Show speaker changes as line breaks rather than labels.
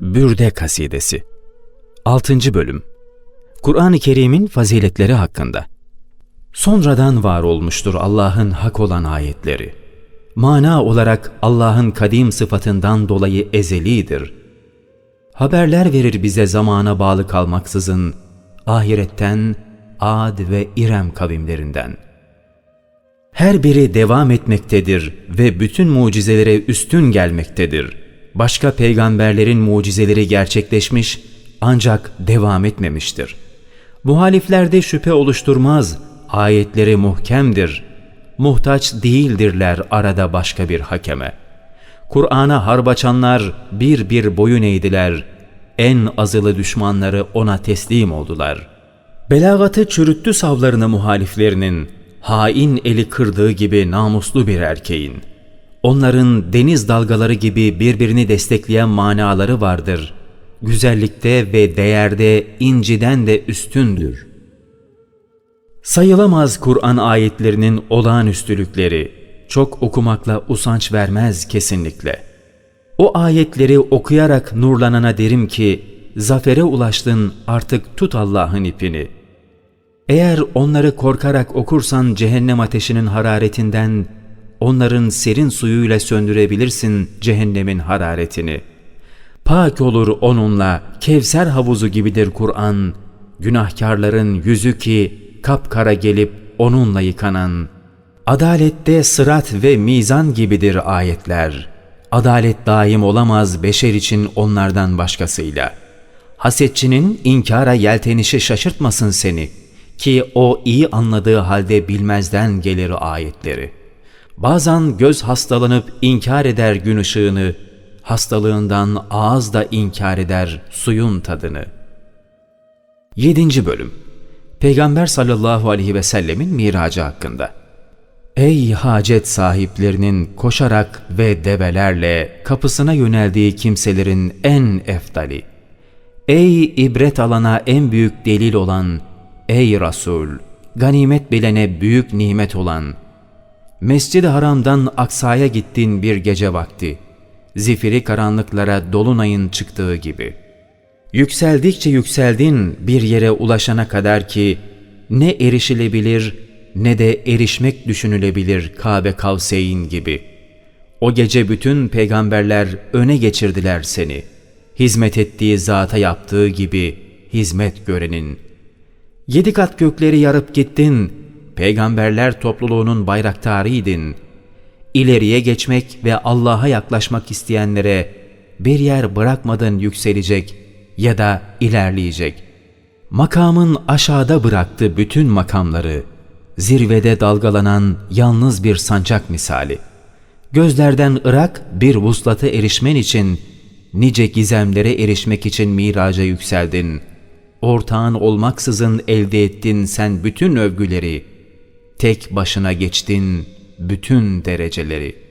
Bürde Kasidesi 6. Bölüm Kur'an-ı Kerim'in faziletleri hakkında Sonradan var olmuştur Allah'ın hak olan ayetleri. Mana olarak Allah'ın kadim sıfatından dolayı ezelidir. Haberler verir bize zamana bağlı kalmaksızın, ahiretten, Ad ve İrem kavimlerinden. Her biri devam etmektedir ve bütün mucizelere üstün gelmektedir. Başka peygamberlerin mucizeleri gerçekleşmiş ancak devam etmemiştir. Muhaliflerde şüphe oluşturmaz, ayetleri muhkemdir. Muhtaç değildirler arada başka bir hakeme. Kur'an'a harbaçanlar bir bir boyun eğdiler. En azılı düşmanları ona teslim oldular. Belagatı çürüttü savlarını muhaliflerinin, hain eli kırdığı gibi namuslu bir erkeğin. Onların deniz dalgaları gibi birbirini destekleyen manaları vardır. Güzellikte ve değerde inciden de üstündür. Sayılamaz Kur'an ayetlerinin olağanüstülükleri, çok okumakla usanç vermez kesinlikle. O ayetleri okuyarak nurlanana derim ki, zafere ulaştın artık tut Allah'ın ipini. Eğer onları korkarak okursan cehennem ateşinin hararetinden, onların serin suyuyla söndürebilirsin cehennemin hararetini. Pak olur onunla, Kevser havuzu gibidir Kur'an, günahkarların yüzü ki kapkara gelip onunla yıkanan. Adalette sırat ve mizan gibidir ayetler. Adalet daim olamaz beşer için onlardan başkasıyla. Hasetçinin inkara yeltenişi şaşırtmasın seni ki o iyi anladığı halde bilmezden gelir ayetleri. Bazen göz hastalanıp inkar eder gün ışığını, hastalığından ağız da inkar eder suyun tadını. 7. Bölüm Peygamber sallallahu aleyhi ve sellemin miracı hakkında. Ey hacet sahiplerinin koşarak ve develerle kapısına yöneldiği kimselerin en eftali. Ey ibret alana en büyük delil olan, ey Resul, ganimet bilene büyük nimet olan, Mescid-i Haram'dan Aksa'ya gittin bir gece vakti, zifiri karanlıklara dolunayın çıktığı gibi.'' Yükseldikçe yükseldin bir yere ulaşana kadar ki ne erişilebilir ne de erişmek düşünülebilir Kabe Kavseyn gibi. O gece bütün peygamberler öne geçirdiler seni. Hizmet ettiği zata yaptığı gibi hizmet görenin. Yedi kat gökleri yarıp gittin, peygamberler topluluğunun bayraktarıydın. İleriye geçmek ve Allah'a yaklaşmak isteyenlere bir yer bırakmadın yükselecek, ya da ilerleyecek. Makamın aşağıda bıraktığı bütün makamları, zirvede dalgalanan yalnız bir sancak misali. Gözlerden ırak bir vuslata erişmen için, nice gizemlere erişmek için miraca yükseldin. Ortağın olmaksızın elde ettin sen bütün övgüleri. Tek başına geçtin bütün dereceleri.''